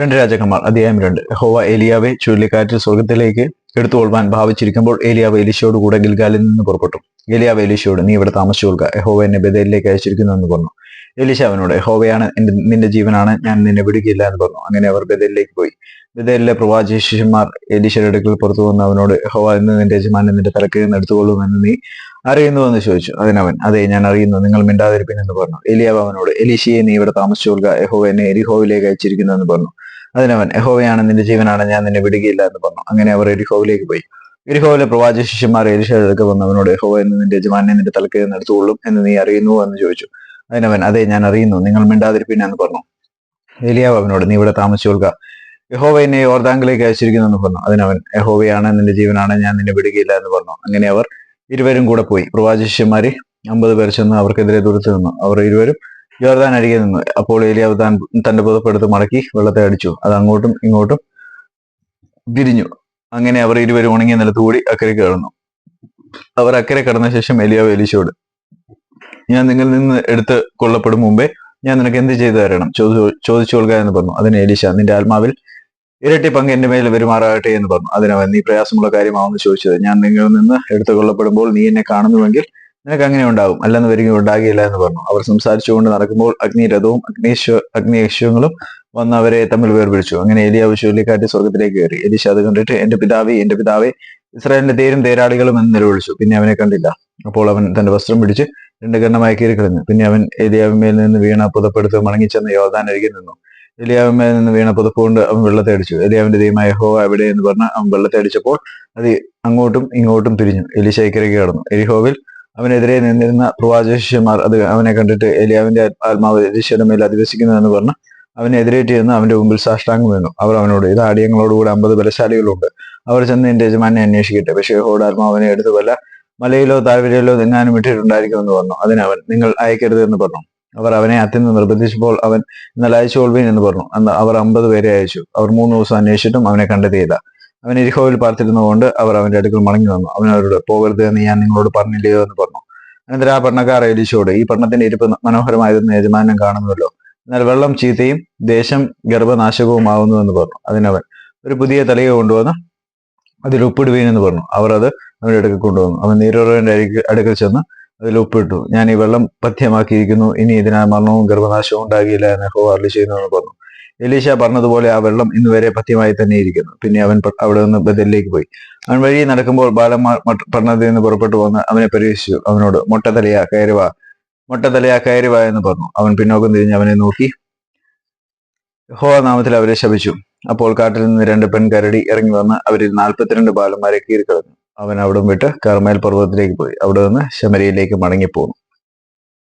രണ്ട് രാജാക്കന്മാർ അധ്യായം രണ്ട്. ഹോവ ഏലിയാവെ ചുഴലിക്കാറ്റിൽ സ്വർഗത്തിലേക്ക് എടുത്തുകൊള്ളുവാൻ ഭാവിച്ചിരിക്കുമ്പോൾ ഏലിയാവ് എലിശയോട് കൂടെ ഗിൽഗാലിൽ നിന്ന് പുറപ്പെട്ടു. ഏലിയാവ് എലിശയോട് നീ ഇവിടെ താമസിച്ചു കൊള്ളുക യഹോവ എന്നെ ബദലിലേക്ക് അയച്ചിരിക്കുന്നു എന്ന് പറഞ്ഞു. എലിശ അവനോട് യഹോവയാണ് എന്റെ നിന്റെ ജീവനാണ് ഞാൻ നിന്നെ വിടുകയില്ല എന്ന് പറഞ്ഞു. അങ്ങനെ അവർ ബദലിലേക്ക് പോയി. ബദലിലെ പ്രവാചി ശിഷ്യന്മാർ എലിശയുടെ അടുക്കൽ പുറത്തു വന്ന് അവനോട് യഹോവ എന്ന് നിന്റെ യജമാനെ നിന്റെ തലക്കയിൽ നിന്ന് എടുത്തുകൊള്ളുമെന്ന് നീ അറിയുന്നു എന്ന് ചോദിച്ചു. അതിനവൻ അതെ ഞാൻ അറിയുന്നു നിങ്ങൾ മിണ്ടാതിരിപ്പിൻ എന്ന് പറഞ്ഞു. എലിയാവ് അവനോട് എലിശയെ നീ ഇവിടെ താമസിച്ചു കൊള്ളുക യഹോവ എന്നെ എരിഹോവിലേക്ക് അയച്ചിരിക്കുന്നു എന്ന് പറഞ്ഞു. അതിനവൻ യഹോവയാണ് നിന്റെ ജീവനാണ് ഞാൻ നിന്നെ വിടുകയില്ല എന്ന് പറഞ്ഞു. അങ്ങനെ അവർ എരിഹോവിലേക്ക് പോയി. എരിഹോവിലെ പ്രവാചക ശിഷ്യന്മാർ എലിശയുടെ വന്നവനോട് യഹോവ എന്ന് നിന്റെ യജമാനെ നിന്റെ തലക്കേ നടത്തുകൊള്ളും എന്ന് നീ അറിയുന്നുവോ എന്ന് ചോദിച്ചു. അതിനവൻ അതെ ഞാൻ അറിയുന്നു നിങ്ങൾ മിണ്ടാതിരിപ്പിനെ എന്ന് പറഞ്ഞു. എലിയാവ് അവനോട് നീ ഇവിടെ താമസിച്ചു കൊടുക്കുക യഹോവ എന്നെ ഓർദാങ്കിലേക്ക് അയച്ചിരിക്കുന്നു എന്ന് പറഞ്ഞു. അതിനവൻ യഹോവയാണ് നിന്റെ ജീവനാണ് ഞാൻ നിന്നെ വിടുകയില്ല എന്ന് പറഞ്ഞു. അങ്ങനെ അവർ ഇരുവരും കൂടെ പോയി. പ്രവാചകന്മാരെ അമ്പത് പേർ ചെന്ന് അവർക്കെതിരെ ദൂരത്ത് നിന്നു. അവർ ഇരുവരും യോർദാൻ അരികെ നിന്നു. അപ്പോൾ ഏലിയാവ് താൻ തന്റെ പുതപ്പെടുത്ത് മടക്കി വെള്ളത്തെ അടിച്ചു. അത് അങ്ങോട്ടും ഇങ്ങോട്ടും തിരിഞ്ഞു. അങ്ങനെ അവർ ഇരുവരും ഉണങ്ങിയ നിലത്തുകൂടി അക്കരെ കിടന്നു. അവർ അക്കരെ കടന്ന ശേഷം എലിയാവ് എലിശോട് ഞാൻ നിങ്ങളിൽ നിന്ന് എടുത്ത് കൊള്ളപ്പെടും മുമ്പേ ഞാൻ നിനക്ക് എന്ത് ചെയ്തു തരണം? ചോദിച്ചു എന്ന് പറഞ്ഞു. അതിന് എലിശ നിന്റെ ആത്മാവിൽ ഇരട്ടി പങ്ക് എന്റെ മേൽ വരുമാറാകട്ടെ എന്ന് പറഞ്ഞു. അതിനവൻ നീ പ്രയാസമുള്ള കാര്യമാവെന്ന് ചോദിച്ചത്. ഞാൻ നിങ്ങളിൽ നിന്ന് എടുത്തു കൊള്ളപ്പെടുമ്പോൾ നീ എന്നെ കാണുന്നുവെങ്കിൽ നിനക്ക് അങ്ങനെ ഉണ്ടാകും അല്ലെന്ന് വരിക ഉണ്ടാകില്ല എന്ന് പറഞ്ഞു. അവർ സംസാരിച്ചുകൊണ്ട് നടക്കുമ്പോൾ അഗ്നിരഥവും അഗ്നേശ്വ അഗ്നിയശ്വങ്ങളും വന്ന് അവരെ തമ്മിൽ വേർപിടിച്ചു അങ്ങനെ എലിയാവ് ചുഴലിക്കാറ്റ് സ്വർഗത്തിലേക്ക് കയറി. എലിശ അത് കണ്ടിട്ട് എന്റെ പിതാവേ എന്റെ പിതാവേ ഇസ്രായേലിന്റെ തേരും തേരാളികളും എന്ന് നിലവിളിച്ചു പിന്നെ അവനെ കണ്ടില്ല. അപ്പോൾ അവൻ തന്റെ വസ്ത്രം പിടിച്ച് രണ്ട് ഗണ്ണമായി കീറി കളഞ്ഞു. പിന്നെ അവൻ എലിയാവിന്മേൽ നിന്ന് വീണ പുതപ്പെടുത്ത് മടങ്ങിച്ചെന്ന് യോദാൻ അരികെ നിന്നു. എലിയാവിന്മേൽ നിന്ന് വീണ പുതപ്പ് കൊണ്ട് അവൻ വെള്ളത്തെ അടിച്ചു. എലിയാവിന്റെ ദൈവമായ ഹോ എവിടെ എന്ന് പറഞ്ഞ അവൻ വെള്ളത്തെ അടിച്ചപ്പോൾ അത് അങ്ങോട്ടും ഇങ്ങോട്ടും തിരിഞ്ഞു. എലിശ ഇക്കരയ്ക്ക് കടന്നു. എരിഹോവിൽ അവനെതിരെ നിന്നിരുന്ന പ്രവാചകശിഷ്യന്മാർ അത് അവനെ കണ്ടിട്ട് എലിയാവിന്റെ ആത്മാവ് എലിശയുടെ അധിവസിക്കുന്നതെന്ന് പറഞ്ഞ് അവനെ എതിരേറ്റ് ചെന്ന് അവന്റെ മുമ്പിൽ സാഷ്ടാംഗം വീണു അവർ അവനോട് ഇത് ആടിയങ്ങളോടുകൂടി അമ്പത് ബലശാലികളുണ്ട്. അവർ ചെന്ന് എന്റെ യജമാനെ അന്വേഷിക്കട്ടെ. പക്ഷേ അവനെ എടുത്തു വല്ല മലയിലോ താഴ്വരയിലോ എങ്ങാനും ഇട്ടിട്ടുണ്ടായിരിക്കുമെന്ന് പറഞ്ഞു. അതിനവൻ നിങ്ങൾ അയക്കരുത് എന്ന് പറഞ്ഞു. അവർ അവനെ അത്യന്തം നിർബന്ധിച്ചപ്പോൾ അവൻ എന്നാൽ അയച്ചുകൊള്ളുവീൻ എന്ന് പറഞ്ഞു. അന്ന് അവർ അമ്പത് പേരെ അയച്ചു. അവർ മൂന്ന് ദിവസം അന്വേഷിച്ചിട്ടും അവനെ കണ്ടെത്തിയില്ല. അവൻ ഇരിഹോവിൽ പാർത്തിരുന്നതുകൊണ്ട് അവർ അവന്റെ അടുക്കൽ മടങ്ങി വന്നു. അവൻ പോകരുത് എന്ന് ഞാൻ നിങ്ങളോട് പറഞ്ഞില്ലയോ എന്ന് പറഞ്ഞു. അനന്തരം ആ പട്ടണക്കാർ എലിശോട് ഈ പട്ടണത്തിന്റെ ഇരിപ്പ് മനോഹരമായതെന്ന് യജമാനം കാണുന്നുവല്ലോ എന്നാൽ വെള്ളം ചീത്തയും ദേശം ഗർഭനാശകവുമാകുന്നു എന്ന് പറഞ്ഞു. അതിനവൻ ഒരു പുതിയ തലയെ കൊണ്ടുവന്ന് അതിൽ ഉപ്പിടുവീൻ എന്ന് പറഞ്ഞു. അവർ അത് അവന്റെ അടുക്കൽ കൊണ്ടുവന്നു. അവൻ നീരോറവന്റെ അരികെ അടുക്കൽ ചെന്ന് അതിൽ ഉപ്പിട്ടു. ഞാൻ ഈ വെള്ളം പഥ്യമാക്കിയിരിക്കുന്നു. ഇനി ഇതിനാൽ മരണവും ഗർഭനാശവും ഉണ്ടാകില്ല എന്ന് ഹോ ചെയ്യുന്നു എന്ന് പറഞ്ഞു. എലീശ പറഞ്ഞതുപോലെ ആ വെള്ളം ഇന്ന് വരെ പഥ്യമായി തന്നെ ഇരിക്കുന്നു പിന്നെ അവൻ അവിടെ നിന്ന് ബദലിലേക്ക് പോയി. അവൻ വഴി നടക്കുമ്പോൾ ബാലന്മാർ പട്ടണത്തിൽ നിന്ന് പുറപ്പെട്ടു വന്ന് അവനെ പരീക്ഷിച്ചു അവനോട് മൊട്ടതലയാ കയറുക മൊട്ടതലയാ കയറുക എന്ന് പറഞ്ഞു. അവൻ പിന്നോക്കം തിരിഞ്ഞ് അവനെ നോക്കി. ഹോ നാമത്തിൽ അവരെ ശപിച്ചു. അപ്പോൾ കാട്ടിൽ നിന്ന് രണ്ട് പെൺകരടി ഇറങ്ങി വന്ന് അവരിൽ നാൽപ്പത്തിരണ്ട് ബാലന്മാരെ കീറിക്കളഞ്ഞു. അവൻ അവിടം വിട്ട് കർമ്മേൽ പർവതത്തിലേക്ക് പോയി. അവിടെ നിന്ന് ശമരിയിലേക്ക് മടങ്ങിപ്പോന്നു.